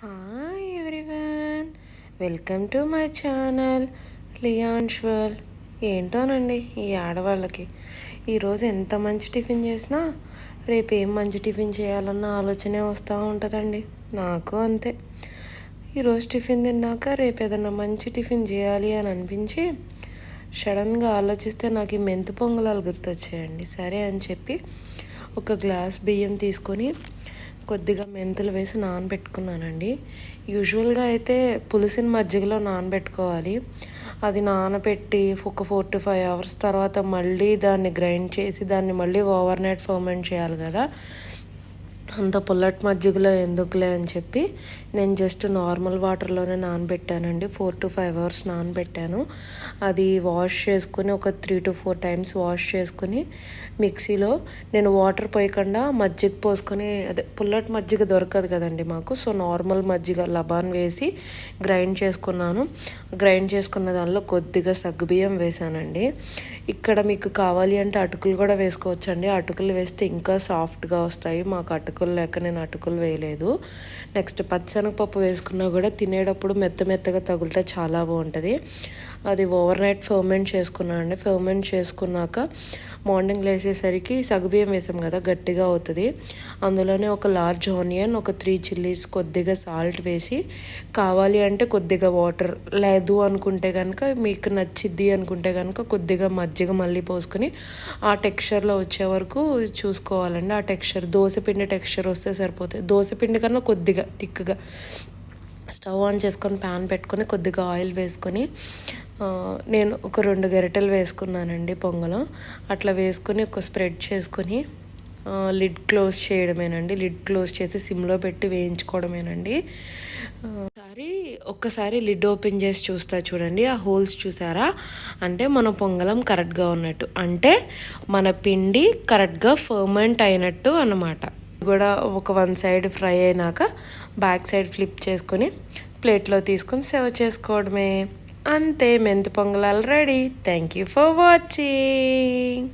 Hi everyone welcome to my channel లియాన్షువల్ ఏంటోనండి ఈ ఆడవాళ్ళకి? ఈరోజు ఎంత మంచి టిఫిన్ చేసినా రేపు ఏం మంచి టిఫిన్ చేయాలన్న ఆలోచనే వస్తూ ఉంటుందండి. నాకు అంతే. ఈరోజు టిఫిన్ తిన్నాక రేపు ఏదైనా మంచి టిఫిన్ చేయాలి అని అనిపించి సడన్గా ఆలోచిస్తే నాకు ఈ మెంతు పొంగలాలు గుర్తొచ్చాయండి. సరే అని చెప్పి ఒక గ్లాస్ బియ్యం తీసుకొని కొద్దిగా మెంతులు వేసి నానబెట్టుకున్నానండి. యూజువల్గా అయితే పులుసుని మజ్జిగలో నానబెట్టుకోవాలి. అది నానబెట్టి ఒక ఫోర్ టు ఫైవ్ అవర్స్ తర్వాత మళ్ళీ దాన్ని గ్రైండ్ చేసి దాన్ని మళ్ళీ ఓవర్ నైట్ ఫర్మెంట్ చేయాలి కదా. అంత పుల్లటి మజ్జిగలో ఎందుకులే అని చెప్పి నేను జస్ట్ నార్మల్ వాటర్లోనే నానబెట్టానండి. ఫోర్ టు ఫైవ్ అవర్స్ నానబెట్టాను. అది వాష్ చేసుకుని ఒక three to four times wash చేసుకుని మిక్సీలో నేను వాటర్ పోయకుండా మజ్జిగ పోసుకొని అదే పుల్లటి మజ్జిగ దొరకదు కదండి మాకు. సో నార్మల్ మజ్జిగ లబాన్ వేసి గ్రైండ్ చేసుకున్నాను. గ్రైండ్ చేసుకున్న దానిలో కొద్దిగా సగ్గుబియ్యం వేసానండి ఇక్కడ మీకు కావాలి అంటే అటుకులు కూడా వేసుకోవచ్చండి. అటుకులు వేస్తే ఇంకా సాఫ్ట్గా వస్తాయి. మాకు అటుకులు లేక నేను అటుకులు వేయలేదు. నెక్స్ట్ పచ్చనగపప్పు వేసుకున్నా కూడా తినేటప్పుడు మెత్త మెత్తగా తగిలితే చాలా బాగుంటుంది. అది ఓవర్ నైట్ ఫర్మెంట్ చేసుకున్నాను అండి. ఫర్మెంట్ చేసుకున్నాక మార్నింగ్ లేచేసరికి సగుబియ్యం వేసాం కదా గట్టిగా అవుతుంది. అందులోనే ఒక లార్జ్ ఆనియన్ ఒక త్రీ చిల్లీస్ కొద్దిగా సాల్ట్ వేసి కావాలి అంటే కొద్దిగా వాటర్. లేదు అనుకుంటే కనుక మీకు నచ్చిద్ది అనుకుంటే కనుక కొద్దిగా మజ్జిగ మళ్ళీ పోసుకొని ఆ టెక్స్చర్లో వచ్చే వరకు చూసుకోవాలండి. ఆ టెక్స్చర్ దోశపిండి టెక్స్చర్ వస్తే సరిపోతుంది దోశపిండి కన్నా కొద్దిగా థిక్గా స్టవ్ ఆన్ చేసుకొని ప్యాన్ పెట్టుకొని కొద్దిగా ఆయిల్ వేసుకొని నేను ఒక రెండు గరిటెలు వేసుకున్నానండి పొంగలో. అట్లా వేసుకొని ఒక స్ప్రెడ్ చేసుకొని లిడ్ క్లోజ్ చేయడమేనండి. లిడ్ క్లోజ్ చేసి సిమ్లో పెట్టి వేయించుకోవడమేనండి. ఒకసారి ఒక్కసారి లిడ్ ఓపెన్ చేసి చూస్తా చూడండి. ఆ హోల్స్ చూసారా? అంటే మన పొంగలం కరెక్ట్గా ఉన్నట్టు. అంటే మన పిండి కరెక్ట్గా ఫర్మెంట్ అయినట్టు అన్నమాట. కూడా ఒక వన్ సైడ్ ఫ్రై అయినాక బ్యాక్ సైడ్ ఫ్లిప్ చేసుకొని ప్లేట్లో తీసుకొని సర్వ్ చేసుకోవడమే. అంతే మెంతి పొంగలాలు ready. Thank you for watching.